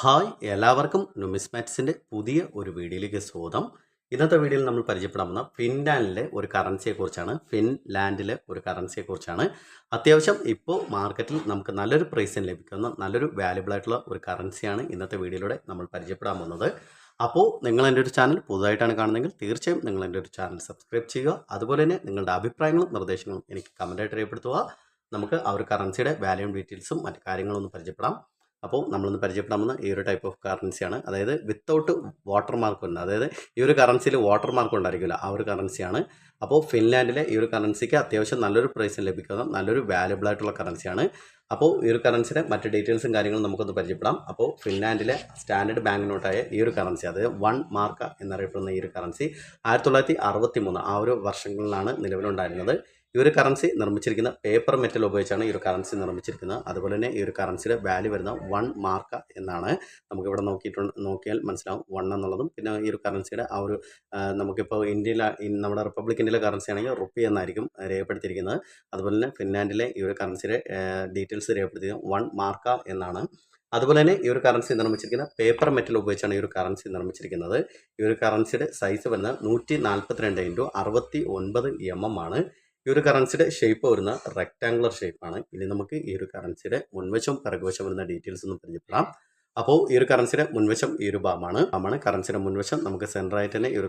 Hi എല്ലാവർക്കും നുമിസ്മാറ്റ്സിന്റെ പുതിയ ഒരു വീഡിയോയിലേക്ക് സ്വാഗതം. ഇന്നത്തെ വീഡിയോയിൽ നമ്മൾ പരിചയപ്പെടാൻ പോകുന്ന ഫിൻലാൻഡിലെ ഒരു കറൻസിയെക്കുറിച്ചാണ്. ഫിൻലാൻഡിലെ ഒരു കറൻസിയെക്കുറിച്ചാണ്. അത്യാവശ്യം ഇപ്പോൾ മാർക്കറ്റിൽ നമുക്ക് നല്ലൊരു പ്രൈസിന് ലഭിക്കുന്ന നല്ലൊരു വാല്യുബിൾ ആയിട്ടുള്ള ഒരു കറൻസിയാണ് ഇന്നത്തെ വീഡിയോയിലൂടെ നമ്മൾ പരിചയപ്പെടാൻ പോകുന്നത് അപ്പോൾ നിങ്ങൾ എന്റെ ഒരു ചാനൽ പുതുതായിട്ടാണ് കാണുന്നതെങ്കിൽ തീർച്ചയായും നിങ്ങൾ എന്റെ ഒരു ചാനൽ സബ്സ്ക്രൈബ് ചെയ്യുക. അതുപോലെ തന്നെ നിങ്ങളുടെ അഭിപ്രായങ്ങളും നിർദ്ദേശങ്ങളും എനിക്ക് കമന്റായിട്ട് രേഖപ്പെടുത്തുക. നമുക്ക് ആ ഒരു കറൻസിയുടെ വാല്യൂ ഡീറ്റെയിൽസും മറ്റു കാര്യങ്ങളും ഒന്ന് പരിചയപ്പെടാം. അപ്പോൾ നമ്മളൊന്ന് പരിചയപ്പെടാമെന്ന് ഈ ഒരു ടൈപ്പ് ഓഫ് കറൻസിയാണ് അതായത് വിത്തൗട്ട് വാട്ടർ മാർക്ക് ഉണ്ട് അതായത് ഈ ഒരു കറൻസിയിൽ വാട്ടർ മാർക്ക് ഉണ്ടായിരിക്കില്ല. ആ ഒരു കറൻസിയാണ് അപ്പോൾ ഫിൻലാൻഡിലെ ഈ ഒരു കറൻസിക്ക് അത്യാവശ്യം നല്ലൊരു പ്രൈസിന് ലഭിക്കുന്ന. നല്ലൊരു വാല്യബിൾ ആയിട്ടുള്ള കറൻസിയാണ് അപ്പോൾ ഈ ഒരു കറൻസിയുടെ മറ്റ് ഡീറ്റെയിൽസും കാര്യങ്ങളും നമുക്കൊന്ന് പരിചയപ്പെടാം. അപ്പോൾ ഫിൻലാൻഡിലെ സ്റ്റാൻഡേർഡ് ബാങ്ക് നോട്ടായ ഈ ഒരു കറൻസി അതായത് വൺ മാർക്ക എന്നറിയപ്പെടുന്ന ഈ ഒരു കറൻസി ആയിരത്തി തൊള്ളായിരത്തി അറുപത്തി മൂന്ന് ആ ഒരു വർഷങ്ങളിലാണ് നിലവിലുണ്ടായിരുന്നത്. ഈ ഒരു കറൻസി നിർമ്മിച്ചിരിക്കുന്ന പേപ്പർ മെറ്റൽ ഉപയോഗിച്ചാണ് ഈ ഒരു കറൻസി നിർമ്മിച്ചിരിക്കുന്നത്. അതുപോലെ തന്നെ ഈ ഒരു കറൻസിയുടെ വാല്യൂ വരുന്ന വൺ മാർക്ക എന്നാണ് നമുക്കിവിടെ നോക്കിയിട്ടുണ്ട് നോക്കിയാൽ മനസ്സിലാവും. വൺ എന്നുള്ളതും പിന്നെ ഈ ഒരു കറൻസിയുടെ ആ ഒരു നമുക്കിപ്പോൾ ഇന്ത്യയിലെ നമ്മുടെ റിപ്പബ്ലിക് ഇന്ത്യയിലെ കറൻസി ആണെങ്കിൽ റുപ്പി എന്നായിരിക്കും രേഖപ്പെടുത്തിയിരിക്കുന്നത്. അതുപോലെ തന്നെ ഫിൻലാൻഡിലെ ഈ ഒരു കറൻസിയുടെ ഡീറ്റെയിൽസ് രേഖപ്പെടുത്തിയിരിക്കുന്നത് വൺ മാർക്ക എന്നാണ്. അതുപോലെ തന്നെ ഈ ഒരു കറൻസി നിർമ്മിച്ചിരിക്കുന്ന പേപ്പർ മെറ്റൽ ഉപയോഗിച്ചാണ് ഈ ഒരു കറൻസി നിർമ്മിച്ചിരിക്കുന്നത്. ഈ ഒരു കറൻസിയുടെ സൈസ് വരുന്നത് നൂറ്റി നാൽപ്പത്തിരണ്ട് ഇന്റു അറുപത്തി ഒൻപത് എം എം ആണ്. ഈ ഒരു കറൻസിയുടെ ഷേപ്പ് വരുന്ന റെക്ടാങ്കുലർ ഷേപ്പാണ് ഇനി നമുക്ക് ഈ ഒരു കറൻസിയുടെ മുൻവശം പിറകുവശം വരുന്ന ഡീറ്റെയിൽസ് ഒന്ന് പരിചയപ്പെടാം അപ്പോൾ ഈ ഒരു കറൻസിയുടെ മുൻവശം ഈ ഒരു ബാമാണ്. ബാമാണ്. കറൻസിയുടെ മുൻവശം നമുക്ക് സെന്ററായിട്ട് തന്നെ ഈ ഒരു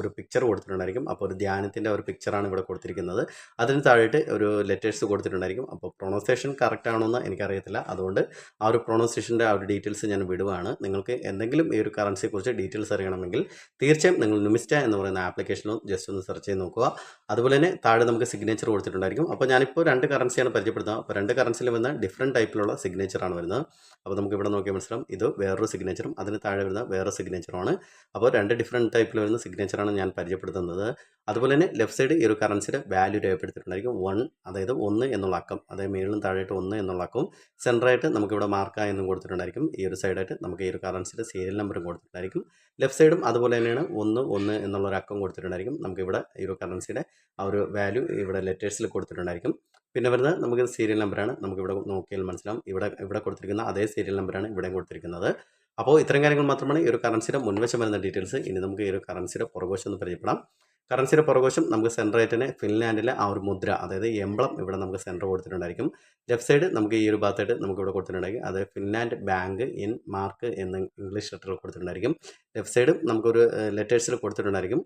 ഒരു പിക്ചർ കൊടുത്തിട്ടുണ്ടായിരിക്കും. അപ്പോൾ ഒരു ധ്യാനത്തിന്റെ ഒരു പിക്ചറാണ് ഇവിടെ കൊടുത്തിരിക്കുന്നത്. അതിന് താഴെയിട്ട് ഒരു ലെറ്റേഴ്സ് കൊടുത്തിട്ടുണ്ടായിരിക്കും. അപ്പോൾ പ്രൊണൗൺസിയേഷൻ കറക്റ്റ് ആണോ എന്ന് എനിക്കറിയത്തില്ല. അതുകൊണ്ട് ആ ഒരു പ്രൊണൗൺസിയേഷന്റെ ആ ഒരു ഡീറ്റെയിൽസ് ഞാൻ വിടുവാണ്. നിങ്ങൾക്ക് എന്തെങ്കിലും ഈ ഒരു കറൻസിയെക്കുറിച്ച് ഡീറ്റെയിൽസ് അറിയണമെങ്കിൽ തീർച്ചയായും നിങ്ങൾ നുമിസ്റ്റ എന്ന് പറയുന്ന ആപ്ലിക്കേഷനും ജസ്റ്റ് ഒന്ന് സെർച്ച് ചെയ്ത് നോക്കുക. അതുപോലെ തന്നെ താഴെ നമുക്ക് സിഗ്നേച്ചർ കൊടുത്തിട്ടുണ്ടായിരിക്കും. അപ്പോൾ ഞാനിപ്പോൾ രണ്ട് കറൻസിയാണ് പരിചയപ്പെടുത്തുന്നത്. അപ്പോൾ രണ്ട് കറൻസിയിൽ വന്ന ഡിഫറെന്റ് ടൈപ്പിലുള്ള സിഗ്നേച്ചറാണ് വരുന്നത്. അപ്പോൾ നമുക്ക് ഇവിടെ നോക്കിയാൽ മനസ്സിലാവും ഇത് വേറൊരു സിഗ്നേച്ചറും അതിന് താഴെ വരുന്ന വേറെ സിഗ്നേച്ചറുമാണ് അപ്പോൾ രണ്ട് ഡിഫറെന്റ് ടൈപ്പിൽ വരുന്ന സിഗ്നേച്ചറാണ് ഞാൻ പരിചയപ്പെടുത്തുന്നത്. അതുപോലെ തന്നെ ലെഫ്റ്റ് സൈഡ് ഈ ഒരു കറൻസിയുടെ വാല്യൂ രേഖപ്പെടുത്തിയിട്ടുണ്ടായിരിക്കും വൺ അതായത് ഒന്ന് എന്നുള്ള അക്കം. അതായത് മേളിലും താഴെയായിട്ട് ഒന്ന് എന്നുള്ള അക്കവും സെന്ററായിട്ട് നമുക്കിവിടെ മാർക്ക് എന്നും കൊടുത്തിട്ടുണ്ടായിരിക്കും. ഈ ഒരു സൈഡായിട്ട് നമുക്ക് ഈ ഒരു കറൻസിയുടെ സീരിയൽ നമ്പറും കൊടുത്തിട്ടുണ്ടായിരിക്കും. ലെഫ്റ്റ് സൈഡും അതുപോലെ തന്നെയാണ് ഒന്ന് ഒന്ന് എന്നുള്ള ഒരു അക്കം കൊടുത്തിട്ടുണ്ടായിരിക്കും. നമുക്കിവിടെ ഈ ഒരു കറൻസിയുടെ ആ ഒരു വാല്യൂ ഇവിടെ ലെറ്റേഴ്സിൽ കൊടുത്തിട്ടുണ്ടായിരിക്കും. പിന്നെ വരുന്നത് നമുക്ക് സീരിയൽ നമ്പറാണ് നമുക്കിവിടെ നോക്കിയാൽ മനസ്സിലാവും. ഇവിടെ ഇവിടെ കൊടുത്തിരിക്കുന്ന അതേ സീരിയൽ നമ്പറാണ് ഇവിടെയും കൊടുത്തിരിക്കുന്നത്. അപ്പോൾ ഇത്തരം കാര്യങ്ങൾ മാത്രമാണ് ഈ ഒരു കറൻസിയുടെ മുൻവശം വരുന്ന ഡീറ്റെയിൽസ് ഇനി നമുക്ക് ഈ ഒരു കറൻസിയുടെ പുറകോശം ഒന്ന് പരിചയപ്പെടാം. കറൻസിയുടെ പുറകോശം നമുക്ക് സെന്ററായിട്ട് തന്നെ ഫിൻലാൻഡിലെ ആ ഒരു മുദ്ര അതായത് എംബ്ലം ഇവിടെ നമുക്ക് സെന്റർ കൊടുത്തിട്ടുണ്ടായിരിക്കും. ലെഫ്റ്റ് സൈഡ് നമുക്ക് ഈ ഒരു ഭാഗത്തായിട്ട് നമുക്ക് ഇവിടെ കൊടുത്തിട്ടുണ്ടായിരിക്കും. അത് ഫിൻലാൻഡ് ബാങ്ക് ഇൻ മാർക്ക് എന്ന ഇംഗ്ലീഷ് ലെറ്ററിൽ കൊടുത്തിട്ടുണ്ടായിരിക്കും. ലെഫ്റ്റ് സൈഡും നമുക്കൊരു ലെറ്റേഴ്സിൽ കൊടുത്തിട്ടുണ്ടായിരിക്കും.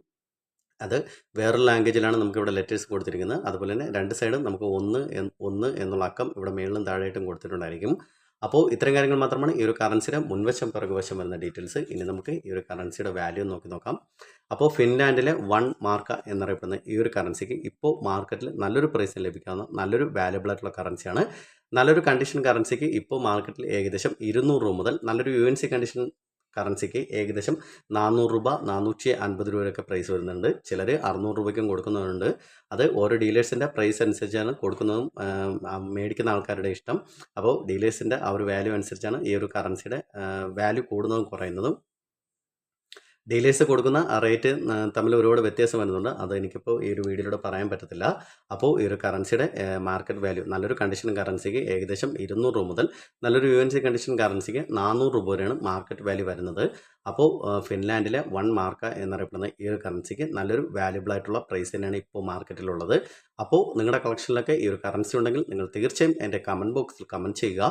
അത് വേറൊരു ലാംഗ്വേജിലാണ് നമുക്ക് ഇവിടെ ലെറ്റേഴ്സ് കൊടുത്തിരിക്കുന്നത്. അതുപോലെ തന്നെ രണ്ട് സൈഡും നമുക്ക് ഒന്ന് ഒന്ന് എന്നുള്ള അക്കം ഇവിടെ മേളിലും താഴെയായിട്ടും കൊടുത്തിട്ടുണ്ടായിരിക്കും. അപ്പോൾ ഇത്തരം കാര്യങ്ങൾ മാത്രമാണ് ഈ ഒരു കറൻസിയുടെ മുൻവശം പിറകുവശം വരുന്ന ഡീറ്റെയിൽസ് ഇനി നമുക്ക് ഈ ഒരു കറൻസിയുടെ വാല്യൂ നോക്കി നോക്കാം. അപ്പോൾ ഫിൻലാൻഡിലെ വൺ മാർക്ക എന്നറിയപ്പെടുന്ന ഈ ഒരു കറൻസിക്ക് ഇപ്പോൾ മാർക്കറ്റിൽ നല്ലൊരു പ്രൈസിൽ ലഭിക്കാവുന്ന നല്ലൊരു വാല്യബിൾ ആയിട്ടുള്ള കറൻസിയാണ് നല്ലൊരു കണ്ടീഷൻ കറൻസിക്ക് ഇപ്പോൾ മാർക്കറ്റിൽ ഏകദേശം ഇരുന്നൂറ് രൂപ മുതൽ നല്ലൊരു യു എൻ സി കണ്ടീഷൻ കറൻസിക്ക് ഏകദേശം നാനൂറ് രൂപ നാനൂറ്റി അൻപത് രൂപയൊക്കെ പ്രൈസ് വരുന്നുണ്ട്. ചിലർ അറുന്നൂറ് രൂപയ്ക്കും കൊടുക്കുന്നവരുണ്ട്. അത് ഓരോ ഡീലേഴ്സിന്റെ പ്രൈസ് അനുസരിച്ചാണ് കൊടുക്കുന്നതും മേടിക്കുന്ന ആൾക്കാരുടെ ഇഷ്ടം. അപ്പോൾ ഡീലേഴ്സിന്റെ ആ ഒരു വാല്യൂ അനുസരിച്ചാണ് ഈ ഒരു കറൻസിയുടെ വാല്യൂ കൂടുന്നതും കുറയുന്നതും. ഡീലേഴ്സ് കൊടുക്കുന്ന റേറ്റ് തമ്മിൽ ഒരുപാട് വ്യത്യാസം വരുന്നുണ്ട്. അത് എനിക്കിപ്പോൾ ഈ ഒരു വീഡിയോയിലൂടെ പറയാൻ പറ്റത്തില്ല. അപ്പോൾ ഈ ഒരു കറൻസിയുടെ മാർക്കറ്റ് വാല്യൂ നല്ലൊരു കണ്ടീഷൻ കറൻസിക്ക് ഏകദേശം ഇരുന്നൂറ് രൂപ മുതൽ നല്ലൊരു യു എൻ സി കണ്ടീഷൻ കറൻസിക്ക് നാനൂറ് രൂപ വരെയാണ് മാർക്കറ്റ് വാല്യൂ വരുന്നത്. അപ്പോൾ ഫിൻലാൻഡിലെ വൺ മാർക്ക എന്നറിയപ്പെടുന്ന ഈ ഒരു കറൻസിക്ക് നല്ലൊരു വാല്യുബിൾ ആയിട്ടുള്ള പ്രൈസ് തന്നെയാണ് ഇപ്പോൾ മാർക്കറ്റിലുള്ളത് അപ്പോൾ നിങ്ങളുടെ കളക്ഷനിലൊക്കെ ഈ ഒരു കറൻസി ഉണ്ടെങ്കിൽ നിങ്ങൾ തീർച്ചയായും എന്റെ കമന്റ് ബോക്സിൽ കമന്റ് ചെയ്യുക.